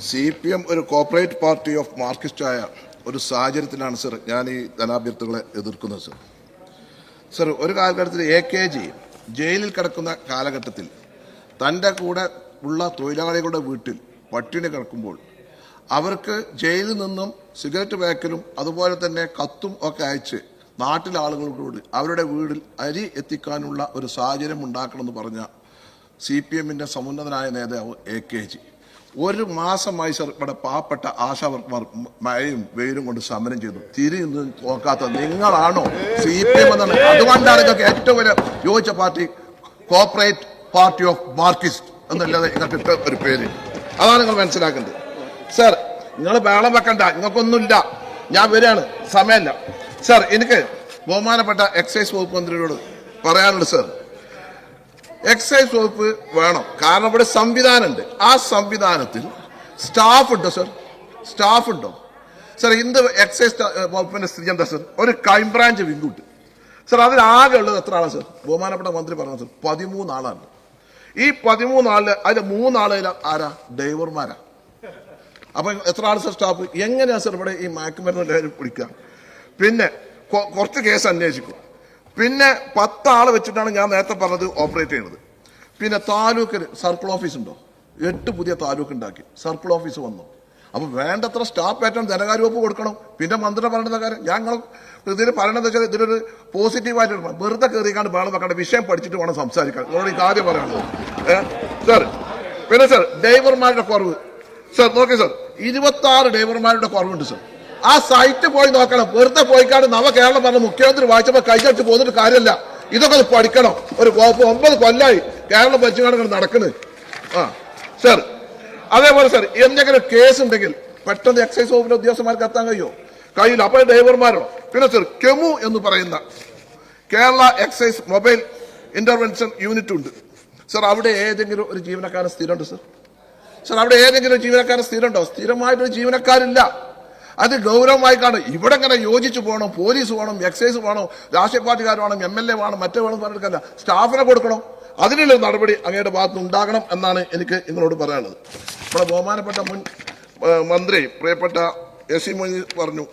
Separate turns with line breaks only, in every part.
C P M ഒരു corporate party of മാർക്സിസ്റ്റായ ഒരു സാഹചര്യത്തിലാണ് സർ ഞാൻ ഈ ധനാഭ്യർത്ഥികളെ എതിർക്കുന്നത് സർ സർ ഒരു കാലഘട്ടത്തിൽ എ കെ ജി ജയിലിൽ കിടക്കുന്ന കാലഘട്ടത്തിൽ തന്റെ കൂടെ ഉള്ള തൊഴിലാളികളുടെ വീട്ടിൽ പട്ടിണി കിടക്കുമ്പോൾ അവർക്ക് ജയിലിൽ നിന്നും സിഗരറ്റ് പാക്കലും അതുപോലെ തന്നെ കത്തും ഒക്കെ അയച്ച് നാട്ടിലെ ആളുകളോട് അവരുടെ വീടിൽ അരി എത്തിക്കാനുള്ള ഒരു സാഹചര്യം ഉണ്ടാക്കണമെന്ന് പറഞ്ഞ സി പി എമ്മിന്റെ സമുന്നതനായ നേതാവ് എ കെ ജി ഒരു മാസമായി സർ ഇവിടെ പാവപ്പെട്ട ആശാവർക്കർ മഴയും വെയിലും കൊണ്ട് സമരം ചെയ്തു. തിരിന്ന് നോക്കാത്ത നിങ്ങളാണോ സി പി എം എന്നാണ് അതുകൊണ്ടാണ് നിങ്ങൾക്ക് ഏറ്റവും വലിയ യോജിച്ച party corporate party of Marxist എന്നല്ലാതെ നിങ്ങൾക്ക് ഒരു പേര്. അതാണ് നിങ്ങൾ മനസ്സിലാക്കേണ്ടത്. സർ നിങ്ങൾ വേളം വെക്കണ്ട. നിങ്ങൾക്കൊന്നുമില്ല. ഞാൻ വരികയാണ്. സമയമല്ല. സർ എനിക്ക് ബഹുമാനപ്പെട്ട എക്സൈസ് വകുപ്പ് മന്ത്രിയോട് പറയാനുണ്ട് സർ. എക്സൈസ് വകുപ്പ് വേണം. കാരണം ഇവിടെ സംവിധാനമുണ്ട്. ആ സംവിധാനത്തിൽ സ്റ്റാഫ് ഉണ്ടോ സർ സ്റ്റാഫ് ഉണ്ടോ? സർ ഇന്ന് എക്സൈസ് വകുപ്പിന്റെ സ്ഥിതി എന്താ സർ ഒരു ക്രൈംബ്രാഞ്ച് വിങ്കുണ്ട് സർ അതിൽ ആകെ ഉള്ളത് എത്ര ആളാണ് സർ ബഹുമാനപ്പെട്ട മന്ത്രി പറഞ്ഞു സർ പതിമൂന്ന് ആളാണ് ഈ പതിമൂന്ന് ആൾ അതിൽ മൂന്നാളിൽ ആരാ? ഡ്രൈവർമാരാ. അപ്പൊ എത്ര ആൾ സർ സ്റ്റാഫ് എങ്ങനെയാ സർ ഇവിടെ ഈ മയക്കുമരുന്ന് പിടിക്കുക? പിന്നെ കുറച്ച് കേസ് അന്വേഷിക്കും. പിന്നെ പത്ത് ആൾ വെച്ചിട്ടാണ് ഞാൻ നേരത്തെ പറഞ്ഞത് ഓപ്പറേറ്റ് ചെയ്യുന്നത് പിന്നെ താലൂക്കിൽ സർക്കിൾ ഓഫീസ് ഉണ്ടോ? എട്ട് പുതിയ താലൂക്ക് ഉണ്ടാക്കി. സർക്കിൾ ഓഫീസ് വന്നു. അപ്പോൾ വേണ്ടത്ര സ്റ്റാഫ് ഏറ്റവും ധനകാര്യ വകുപ്പ് കൊടുക്കണം. പിന്നെ മന്ത്രി പറയുന്ന കാര്യം ഞങ്ങൾ ഇതിൽ പറയണത് വെച്ചാൽ ഇതിലൊരു പോസിറ്റീവായിട്ട്. വെറുതെ കയറിക്കാണ്ട് വേണം വെക്കേണ്ട വിഷയം പഠിച്ചിട്ട് വേണം സംസാരിക്കാൻ. നിങ്ങളോട് ഈ കാര്യം പറയണത്. സാർ പിന്നെ സാർ ഡ്രൈവർമാരുടെ കുറവ്. സർ നോക്കി സർ ഇരുപത്തി ആറ് ഡ്രൈവർമാരുടെ കുറവുണ്ട് സർ. ആ സൈറ്റ് പോയി നോക്കണം. വെറുതെ പോയിക്കാണ്ട് നവ കേരളം പറഞ്ഞ മുഖ്യമന്ത്രി വായിച്ചപ്പോൾ കൈകടിച്ച് പോന്നിട്ട് കാര്യമല്ല. ഇതൊക്കെ പഠിക്കണം. ഒരു വകുപ്പ് ഒമ്പത് കൊല്ലായി കേരളം ഭരിച്ചുകൊണ്ട് നടക്കുന്നത് ആ സർ അതേപോലെ സർ എന്തെങ്കിലും കേസ് ഉണ്ടെങ്കിൽ പെട്ടെന്ന് എക്സൈസ് വകുപ്പിന്റെ ഉദ്യോഗസ്ഥന്മാർക്ക് എത്താൻ കഴിയുമോ കഴിയില്ല അപ്പൊ ഡ്രൈവർമാരോ പിന്നെ സർ കെമു എന്ന് പറയുന്ന Kerala excise mobile intervention unit ഉണ്ട്. സർ അവിടെ ഏതെങ്കിലും ഒരു ജീവനക്കാരൻ സ്ഥിരമുണ്ട് സർ സർ അവിടെ ഏതെങ്കിലും ജീവനക്കാരൻ സ്ഥിരമുണ്ടോ? സ്ഥിരമായിട്ടൊരു ജീവനക്കാരില്ല. അത് ഗൗരവമായി കാണും. ഇവിടെ ഇങ്ങനെ യോജിച്ചു പോകണം പോലീസ് വേണം എക്സൈസ് വേണം രാഷ്ട്രീയ പാർട്ടിക്കാർ വേണം എം എൽ എ വേണം മറ്റേ വേണം പറഞ്ഞെടുക്കല്ല സ്റ്റാഫിനെ കൊടുക്കണം. അതിനുള്ള നടപടി അങ്ങയുടെ ഭാഗത്ത് ഉണ്ടാകണം എന്നാണ് എനിക്ക് നിങ്ങളോട് പറയാനുള്ളത്. നമ്മുടെ ബഹുമാനപ്പെട്ട മുൻ മന്ത്രി പ്രിയപ്പെട്ട എസ് സി മൊയ്തീൻ പറഞ്ഞു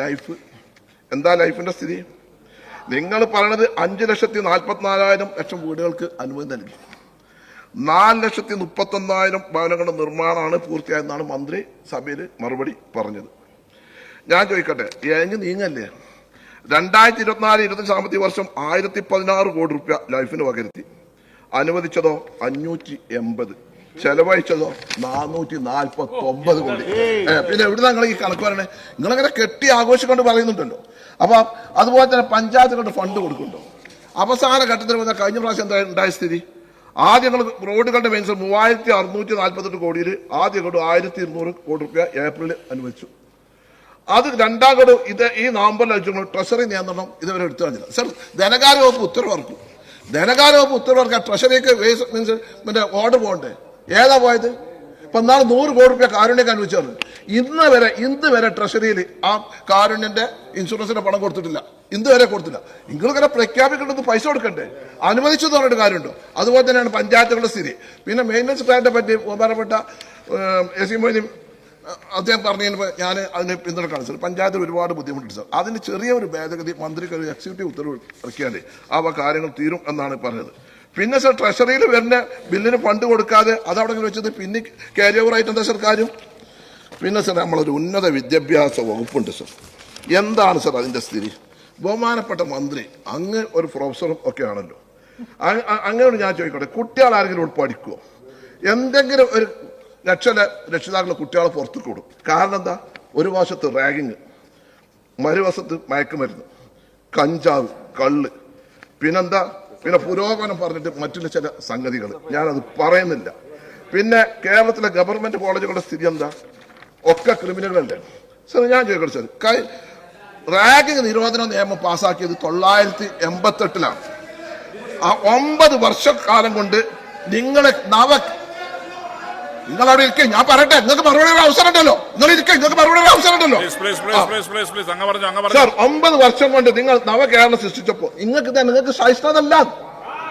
ലൈഫ് എന്താ ലൈഫിന്റെ സ്ഥിതി? നിങ്ങൾ പറയണത് അഞ്ച് ലക്ഷത്തി നാൽപ്പത്തിനാലായിരം ലക്ഷം വീടുകൾക്ക് അനുമതി നൽകി. നാല് ലക്ഷത്തി മുപ്പത്തൊന്നായിരം ഭവനങ്ങളുടെ നിർമ്മാണമാണ് പൂർത്തിയായെന്നാണ് മന്ത്രി സഭയിൽ മറുപടി പറഞ്ഞത്. ഞാൻ ചോദിക്കട്ടെ എങ്കിൽ നീങ്ങല്ലേ? രണ്ടായിരത്തി ഇരുപത്തിനാല് ഇരുപത്തി സാമ്പത്തിക വർഷം ആയിരത്തി പതിനാറ് കോടി റുപ്യ ലൈഫിന് പകരുത്തി. അനുവദിച്ചതോ? അഞ്ഞൂറ്റി എൺപത് ചെലവഴിച്ചതോ? നാനൂറ്റി നാൽപ്പത്തി ഒമ്പത് കോടി പിന്നെ എവിടെ നിങ്ങൾ ഈ കണക്ക് പറയണേ? നിങ്ങളങ്ങനെ കെട്ടി ആഘോഷിക്കൊണ്ട് പറയുന്നുണ്ടല്ലോ. അപ്പൊ അതുപോലെ തന്നെ പഞ്ചായത്തുകളുടെ ഫണ്ട് കൊടുക്കുന്നുണ്ടോ? അവസാന ഘട്ടത്തിൽ വന്ന കഴിഞ്ഞ പ്രാവശ്യം എന്താ ഉണ്ടായ സ്ഥിതി? ആദ്യങ്ങൾ റോഡുകളുടെ മെയിൻസ് മൂവായിരത്തി അറുന്നൂറ്റി നാൽപ്പത്തെട്ട് കോടിയിൽ ആദ്യ ഗഡു ആയിരത്തി ഇരുന്നൂറ് കോടി റുപ്യ ഏപ്രിലിൽ അനുവദിച്ചു. അത് രണ്ടാം ഗഡു ഇത് ഈ നവംബറിൽ അയച്ചു ട്രഷറി നിയന്ത്രണം ഇതുവരെ എടുത്തു കഴിഞ്ഞില്ല സർ ധനകാര്യ വകുപ്പ് ഉത്തരവിറക്കും ധനകാര്യ വകുപ്പ് ഉത്തരവിറക്കാൻ ട്രഷറിക്ക് മീൻസ് മറ്റേ ഓർഡർ പോകണ്ടേ? ഏതാ പോയത്? ഇപ്പൊ നാളെ നൂറ് കോടി രൂപ കാരുണ്യം അനുവദിച്ചത് ഇന്ന് വരെ ഇന്ന് വരെ ട്രഷറിയിൽ ആ കാരുണ്യന്റെ ഇൻഷുറൻസിന്റെ പണം കൊടുത്തിട്ടില്ല. ഇന്ന് വരെ കൊടുത്തില്ല. നിങ്ങൾ ഇങ്ങനെ പ്രഖ്യാപിക്കേണ്ടത് പൈസ കൊടുക്കണ്ടേ? അനുവദിച്ചു പറഞ്ഞിട്ട് കാര്യമുണ്ടോ? അതുപോലെ തന്നെയാണ് പഞ്ചായത്തുകളുടെ സ്ഥിതി. പിന്നെ മെയിന്റനൻസ് പ്ലാനിനെ പറ്റി ബഹുമാനപ്പെട്ട എസ് സി മൊയ്നി അദ്ദേഹം പറഞ്ഞതിന് ഞാൻ അതിനെ പിന്തുണക്കാണ്. സാർ പഞ്ചായത്തിൽ ഒരുപാട് ബുദ്ധിമുട്ടുണ്ട് സാർ. അതിന് ചെറിയ ഒരു ഭേദഗതി മന്ത്രിക്ക് ഒരു എക്സിക്യൂട്ടീവ് ഉത്തരവ് ഇറക്കിയാലേ ആ കാര്യങ്ങൾ തീരും എന്നാണ് പറഞ്ഞത്. പിന്നെ സാർ ട്രഷറിയിൽ വരുന്ന ബില്ലിന് ഫണ്ട് കൊടുക്കാതെ അതവിടെ വെച്ചത് പിന്നെ ക്യാരി ഓവർ ആയിട്ട് എന്താ സാർ കാര്യം? പിന്നെ സാർ നമ്മളൊരു ഉന്നത വിദ്യാഭ്യാസ വകുപ്പുണ്ട് സാർ. എന്താണ് സാർ അതിന്റെ സ്ഥിതി? ബഹുമാനപ്പെട്ട മന്ത്രി അങ്ങ് ഒരു പ്രൊഫസറും ഒക്കെ ആണല്ലോ. അങ്ങനോട് ഞാൻ ചോദിക്കട്ടെ കുട്ടികൾ ആരെങ്കിലും പഠിക്കുമോ എന്തെങ്കിലും ഒരു രക്ഷ രക്ഷിതാക്കളെ കുട്ടികളെ പുറത്തേക്ക് വിടും. കാരണം എന്താ? ഒരു വശത്ത് റാഗിങ് മറുവശത്ത് മയക്കുമരുന്ന് കഞ്ചാവ് കള്ള്. പിന്നെന്താ? പിന്നെ പുരോഗമനം പറഞ്ഞിട്ട് മറ്റുള്ള ചില സംഗതികൾ ഞാനത് പറയുന്നില്ല. പിന്നെ കേരളത്തിലെ ഗവൺമെന്റ് കോളേജുകളുടെ സ്ഥിതി എന്താ? ഒക്കെ ക്രിമിനലുകളല്ലേ സാർ ഞാൻ ചോദിക്കട്ടെ സാർ. കൈ റാഗിങ് നിരോധന നിയമം പാസ്സാക്കിയത് തൊള്ളായിരത്തി എൺപത്തെട്ടിലാണ്. ആ ഒമ്പത് വർഷക്കാലം കൊണ്ട് നിങ്ങളെ നവ നിങ്ങൾ അവിടെ ഇരിക്കും ഞാൻ പറയട്ടെ നിങ്ങൾക്ക് മറുപടി ഒരു അവസരം ഉണ്ടല്ലോ നിങ്ങൾ ഇരിക്കും നിങ്ങൾക്ക് മറുപടി ഒരു അവസരം ഉണ്ടല്ലോ സാർ ഒമ്പത് വർഷം കൊണ്ട് നിങ്ങൾ നവകേരളം സൃഷ്ടിച്ചപ്പോ നിങ്ങൾക്ക് ഇതാ നിങ്ങൾക്ക് സഹിഷ്ണതല്ല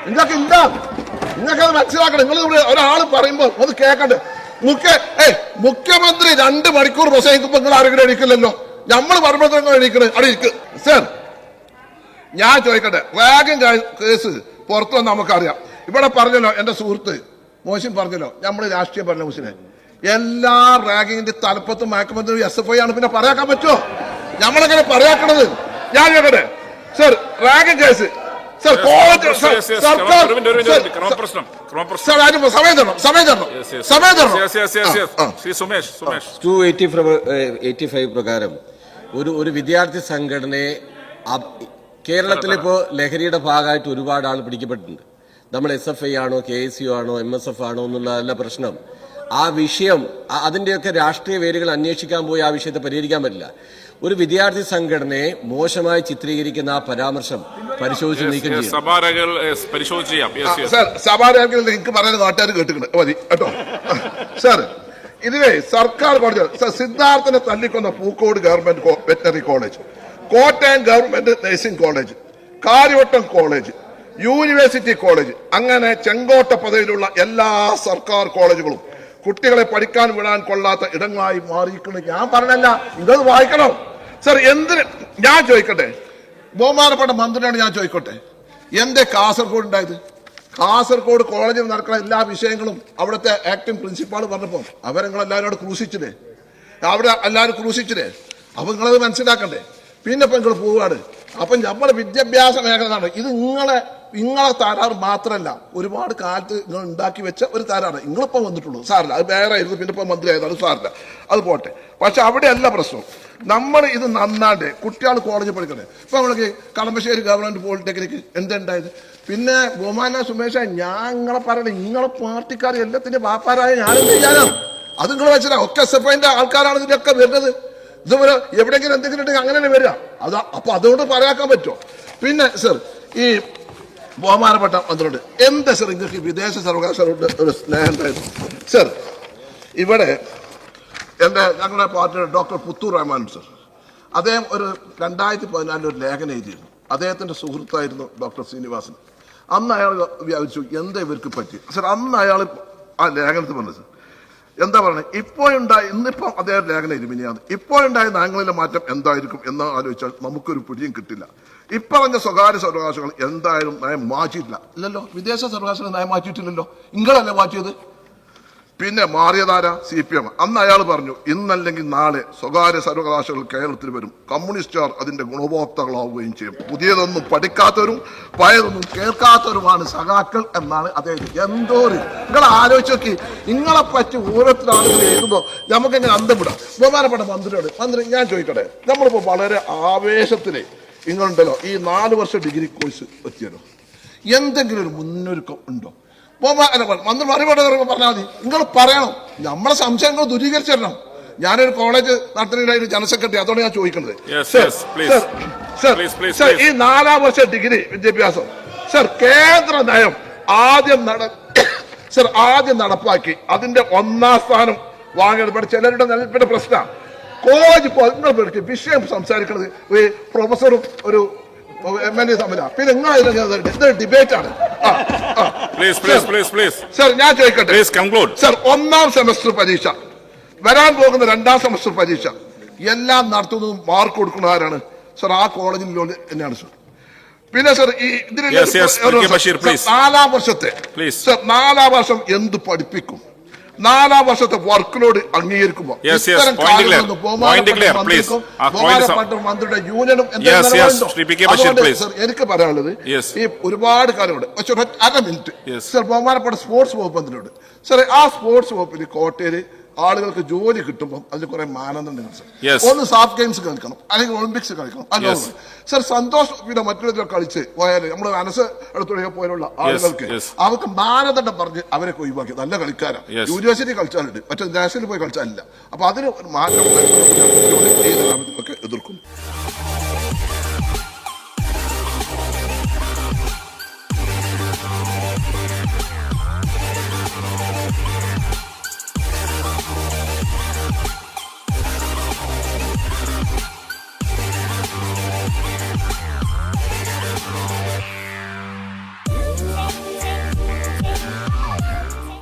നിങ്ങൾക്ക് ഇല്ല. നിങ്ങൾക്ക് അത് മനസ്സിലാക്കണം. നിങ്ങൾ ഒരാൾ പറയുമ്പോൾ ഒന്ന് കേൾക്കണ്ടേ മുഖ്യ ഏ മുഖ്യമന്ത്രി രണ്ട് മണിക്കൂർ പ്രസംഗിക്കുമ്പോ നിങ്ങൾ ആരെങ്കിലും എണീക്കില്ലല്ലോ? നമ്മൾ മറുപടി എണീക്കണേ. അവിടെ ഇരിക്കുക സാർ ഞാൻ ചോദിക്കട്ടെ. വേഗം കേസ് പുറത്തു വന്ന് നമുക്കറിയാം. ഇവിടെ പറഞ്ഞല്ലോ എന്റെ സുഹൃത്ത് മോശം പറഞ്ഞല്ലോ. നമ്മൾ രാഷ്ട്രീയ ഭരണ എല്ലാ റാഗിങ്ങിന്റെ തലപ്പത്തും മയക്കുമെന്ന് എസ് എഫ് ഐ ആണ്. പിന്നെ പറയാക്കാൻ പറ്റുമോ? നമ്മളെങ്ങനെ പറയാക്കണത്? ഞാൻ കേട്ടെ sir ragging case sir college. സർക്കാർ. സർ, അതിന് സമയം തരണം സമയം തരണം. സമയം തരണം.
ടു എയ്റ്റി എയ്റ്റി ഫൈവ് പ്രകാരം ഒരു ഒരു വിദ്യാർത്ഥി സംഘടനയെ കേരളത്തിലിപ്പോ ലഹരിയുടെ ഭാഗമായിട്ട് ഒരുപാട് ആൾ പിടിക്കപ്പെട്ടിട്ടുണ്ട്. നമ്മൾ എസ് എഫ് ഐ ആണോ കെ എസ് യു ആണോ എം എസ് എഫ് ആണോ എന്നുള്ളതല്ല പ്രശ്നം. ആ വിഷയം അതിന്റെയൊക്കെ അതിന്റെയൊക്കെ രാഷ്ട്രീയ വേരുകൾ അന്വേഷിക്കാൻ പോയി ആ വിഷയത്തെ പരിഹരിക്കാൻ പറ്റില്ല. ഒരു വിദ്യാർത്ഥി സംഘടനയെ മോശമായി ചിത്രീകരിക്കുന്ന ആ പരാമർശം പരിശോധിച്ച് നീക്കം ചെയ്യും
സഭാരകൾ പരിശോധിച്ച് ചെയ്യാം. യെസ് യെസ്
സാർ സഭാരാജ്ഞൽ എനിക്ക് പറയുന്ന നാട്ടുകാർ കേട്ടിട്ടുണ്ട്. മതി കേട്ടോ. സാർ ഇതിലെ സർക്കാർ കോളേജ് സാർ സിദ്ധാർത്ഥനെ തല്ലിക്കൊന്ന Pookode government veterinary college Kottayam government nursing college Kariavattom college university college അങ്ങനെ ചെങ്കോട്ട പദവിയിലുള്ള എല്ലാ സർക്കാർ കോളേജുകളും കുട്ടികളെ പഠിക്കാൻ വിടാൻ കൊള്ളാത്ത ഇടങ്ങളായി മാറിയിരിക്കുന്നു. ഞാൻ പറഞ്ഞല്ല ഇതത് വായിക്കണം. സർ എന്തിന്? ഞാൻ ചോദിക്കട്ടെ. ബഹുമാനപ്പെട്ട മന്ത്രിയാണ് ഞാൻ ചോദിക്കട്ടെ. എന്റെ കാസർഗോഡ് ഉണ്ടായത് കാസർഗോഡ് കോളേജിൽ നടക്കുന്ന എല്ലാ വിഷയങ്ങളും അവിടുത്തെ ആക്ടിംഗ് പ്രിൻസിപ്പാൾ പറഞ്ഞപ്പോൾ അവരെങ്ങളെല്ലാവരും അവിടെ ക്രൂശിച്ചില്ലേ? അവിടെ എല്ലാവരും ക്രൂശിച്ചില്ലേ? അപ്പൊ നിങ്ങളത് മനസ്സിലാക്കണ്ടേ? പിന്നെ ഇപ്പൊ നിങ്ങൾ പോവുകയാണ്. അപ്പൊ നമ്മുടെ വിദ്യാഭ്യാസ മേഖല എന്നാണ് ഇത് നിങ്ങളെ നിങ്ങളെ തരാറ് മാത്രമല്ല ഒരുപാട് കാലത്ത് നിങ്ങൾ ഉണ്ടാക്കി വെച്ച ഒരു തരാറ് നിങ്ങളിപ്പം വന്നിട്ടുള്ളൂ. സാറില്ല അത് വേറെ ആയിരുന്നു. പിന്നെ ഇപ്പം മന്ത്രി ആയതാണ് സാറില്ല അത് പോട്ടെ. പക്ഷെ അവിടെയല്ല പ്രശ്നം. നമ്മൾ ഇത് നന്നാണ്ട് കുട്ടികൾ കോളേജിൽ പഠിക്കണേ. ഇപ്പൊ നമ്മൾക്ക് കളമശ്ശേരി ഗവൺമെന്റ് പോളിടെക്നിക്ക് എന്തുണ്ടായത്? പിന്നെ ബഹുമാന സുമേഷ ഞാൻ നിങ്ങളെ പറയണേ നിങ്ങളെ പാർട്ടിക്കാർ എല്ലാത്തിന്റെ വാപ്പാരായ ഞാനും ചെയ്യാനാണ്. അത് നിങ്ങൾ വെച്ചാൽ ഒക്കെ എസ് ആൾക്കാരാണ് ഇതിലൊക്കെ വരുന്നത്. ഇതുപോലെ എവിടെയെങ്കിലും എന്തെങ്കിലും ഉണ്ടെങ്കിൽ അങ്ങനെ തന്നെ വരിക. അത് അപ്പൊ അതുകൊണ്ട് പറയാക്കാൻ പറ്റുമോ? പിന്നെ സർ ഈ ബഹുമാനപ്പെട്ട മന്ത്രിയോട് എന്താ സർ നിങ്ങൾക്ക് വിദേശ സർവകലാശാലയുടെ ഒരു സ്നേഹം ഉണ്ടായിരുന്നു? സർ ഇവിടെ എന്റെ ഞങ്ങളുടെ പാർട്ടിയുടെ ഡോക്ടർ പുത്തൂർ റഹ്മാൻ സർ അദ്ദേഹം ഒരു രണ്ടായിരത്തി പതിനാലിൽ ഒരു ലേഖനം എഴുതിയിരുന്നു. അദ്ദേഹത്തിന്റെ സുഹൃത്തായിരുന്നു ഡോക്ടർ ശ്രീനിവാസൻ. അന്ന് അയാൾ വ്യാപിച്ചു എന്താ ഇവർക്ക് പറ്റി? സർ അന്ന് അയാൾ ആ ലേഖനത്തിൽ പറഞ്ഞത് സർ എന്താ പറയുന്നത്? ഇപ്പോഴുണ്ടായ ഇന്നിപ്പം അദ്ദേഹം ലേഖനം ഇരുമിനിയാണ് ഇപ്പോഴുണ്ടായ നയങ്ങളിലെ മാറ്റം എന്തായിരിക്കും എന്ന് ആലോചിച്ചാൽ നമുക്കൊരു പിടിയും കിട്ടില്ല. ഇപ്പറഞ്ഞ സ്വകാര്യ സർവകാശങ്ങൾ എന്തായാലും നയം മാറ്റിയിട്ടില്ല. ഇല്ലല്ലോ. വിദേശ സർവകാശങ്ങൾ നയം മാറ്റിയിട്ടില്ലല്ലോ. നിങ്ങളല്ലേ മാറ്റിയത്? പിന്നെ മാറിയതാര സി പി എം. അന്ന് അയാൾ പറഞ്ഞു ഇന്നല്ലെങ്കിൽ നാളെ സ്വകാര്യ സർവകലാശാലകൾ കേരളത്തിൽ വരും. കമ്മ്യൂണിസ്റ്റുകാർ അതിന്റെ ഗുണഭോക്താക്കളാവുകയും ചെയ്യും. പുതിയതൊന്നും പഠിക്കാത്തവരും പഴയതൊന്നും കേൾക്കാത്തവരുമാണ് സഖാക്കൾ എന്നാണ് അദ്ദേഹം എന്തോ ഒരു നിങ്ങൾ ആലോചിച്ച് നോക്കി. നിങ്ങളെ പറ്റി ഓരോരുത്തർ ആളുകൾ എഴുതുമ്പോൾ നമുക്കെങ്ങനെ അന്തം വിടാം ബഹുമാനപ്പെട്ട മന്ത്രിയോട് മന്ത്രി ഞാൻ ചോദിക്കട്ടെ? നമ്മളിപ്പോൾ വളരെ ആവേശത്തിന് നിങ്ങളുണ്ടല്ലോ. ഈ നാല് വർഷം ഡിഗ്രി കോഴ്സ് എത്തിയല്ലോ. എന്തെങ്കിലും ഒരു മുന്നൊരുക്കം ഉണ്ടോ? മന്ത്രി മറുപടി പറയുമ്പോൾ പറഞ്ഞാൽ മതി. നിങ്ങൾ പറയണം. നമ്മളെ സംശയങ്ങൾ ദൂരീകരിച്ചു തരണം ഞാനൊരു കോളേജ് നടത്തുന്നതിനായി ജനറൽ സെക്രട്ടറി അതുകൊണ്ട് ഞാൻ ചോദിക്കുന്നത്. സർ, ഈ നാലാം വർഷ ഡിഗ്രി വിദ്യാഭ്യാസം. സർ കേന്ദ്ര നയം ആദ്യം നട സർ ആദ്യം നടപ്പാക്കി. അതിന്റെ ഒന്നാം സ്ഥാനം വാങ്ങിയത് ഇവിടെ ചിലരുടെ നിലനിൽപ്പിന്റെ പ്രശ്നമാണ് കോളേജ് ഇപ്പോൾ നിങ്ങൾ വിഷയം സംസാരിക്കുന്നത് പ്രൊഫസറും ഒരു എം എൽ എ പിന്നെ നിങ്ങൾ.
Please please please please
sir ഞാൻ ചോദിക്കട്ടെ?
പ്ലീസ് കൺക്ലൂഡ്
സർ ഒന്നാം സെമസ്റ്റർ പരീക്ഷ. വരാൻ പോകുന്ന രണ്ടാം സെമസ്റ്റർ പരീക്ഷ. എല്ലാം നടത്തുന്നതും മാർക്ക് കൊടുക്കുന്ന ആരാണ്? സർ ആ കോളേജിൽ തന്നെയാണ് സർ പിന്നെ സർ ഈ ഇതിന്. നാലാം വർഷത്തെ. സർ നാലാം വർഷം എന്ത് പഠിപ്പിക്കും? നാലാം വർഷത്തെ വർക്ക് ലോഡ് അംഗീകരിക്കുമ്പോൾ മന്ത്രിയുടെ യൂണിയനും എനിക്ക് പറയാനുള്ളത്. ഈ ഒരുപാട് കാര്യമുണ്ട് പക്ഷെ അര മിനിറ്റ് സർ ബഹുമാനപ്പെട്ട സ്പോർട്സ് വകുപ്പ് മന്ത്രിയോട്. സർ ആ സ്പോർട്സ് വകുപ്പിന് കോട്ടയിൽ ആളുകൾക്ക് ജോലി കിട്ടുമ്പോൾ അതിൽ കുറെ മാനദണ്ഡങ്ങൾ സർ. ഒന്ന് സാഫ് ഗെയിംസ് കളിക്കണം അല്ലെങ്കിൽ ഒളിമ്പിക്സ് കളിക്കണം.
അല്ലെങ്കിൽ
സർ സന്തോഷ് പിന്നെ മറ്റൊരു കളിച്ച് പോയാൽ നമ്മുടെ മനസ്സ് എടുത്തുള്ള പോലുള്ള ആളുകൾക്ക്. അവർക്ക് മാനദണ്ഡം പറഞ്ഞ് അവരെ ഒഴിവാക്കി. നല്ല കളിക്കാരാണ് യൂണിവേഴ്സിറ്റി കളിച്ചാലുണ്ട് മറ്റേ നാഷണലിൽ പോയി കളിച്ചാലില്ല. അപ്പൊ അതിന് ഒരു മാറ്റം എതിർക്കും